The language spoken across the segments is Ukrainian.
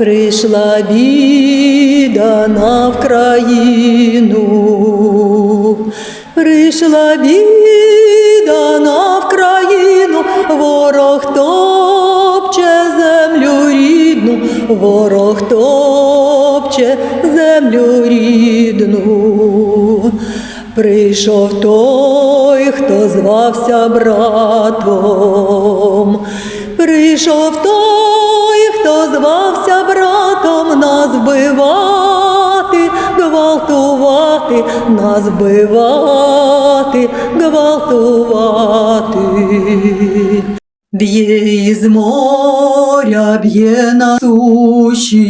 Прийшла біда на Вкраїну, прийшла біда на Вкраїну, ворог топче землю рідну, ворог топче землю рідну. Прийшов той, хто звався братом, прийшов той, хто звався братом, нас вбивати, гвалтувати, нас вбивати, гвалтувати. Б'є із моря, б'є на суші,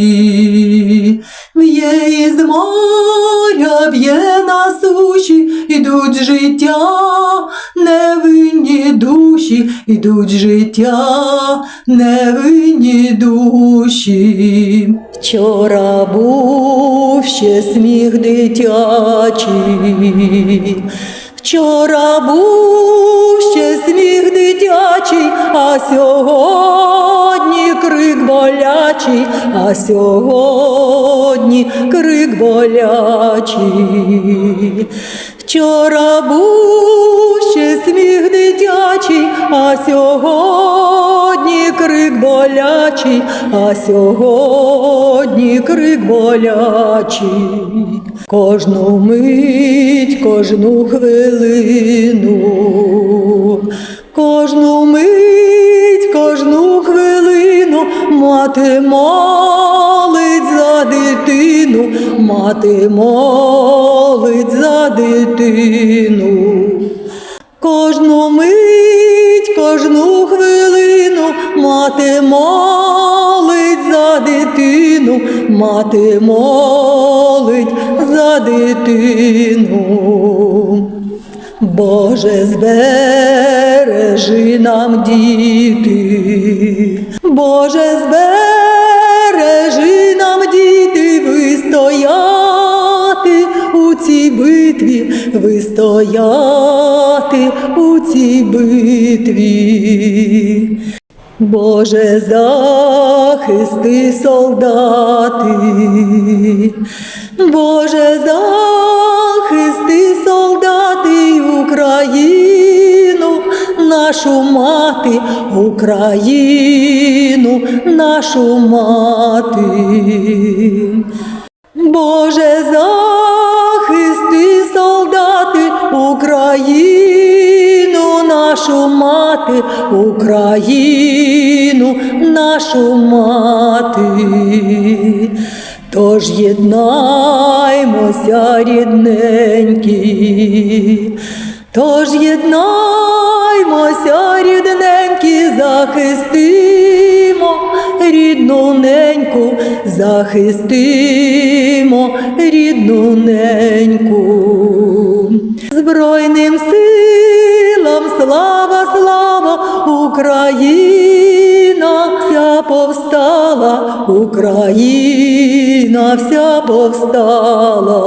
б'є із моря, б'є на суші, ідуть життя, невинні душі, ідуть з життя, невинні душі. Вчора був ще сміх дитячий, вчора був ще сміх дитячий, а сьогодні крик болячий, а сьогодні крик болячий. Вчора був дитячий, а сьогодні крик болячий, а сьогодні крик болячий. Кожну мить, кожну хвилину, кожну мить, кожну хвилину мати молить за дитину, мати молить за дитину. Мати молить за дитину, мати молить за дитину. Боже, збережи нам діти, Боже, збережи нам діти, вистояти у цій битві, вистояти у цій битві. Боже, захисти солдати, Боже, захисти солдати Україну, нашу мати, Україну, нашу мати. Боже, захисти Україну, нашу мати. Тож єднаймося, рідненькі, тож єднаймося, рідненькі, захистимо рідну неньку, захистимо рідну неньку. Збройним силам слава, слава, Україна вся повстала, Україна вся повстала.